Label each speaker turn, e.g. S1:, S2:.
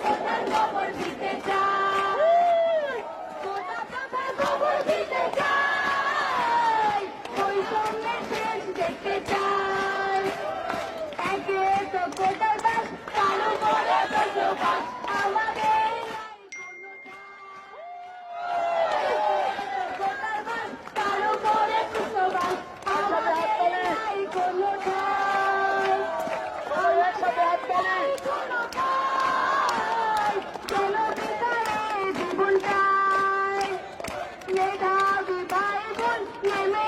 S1: Take it down. 也打不败，滚也没。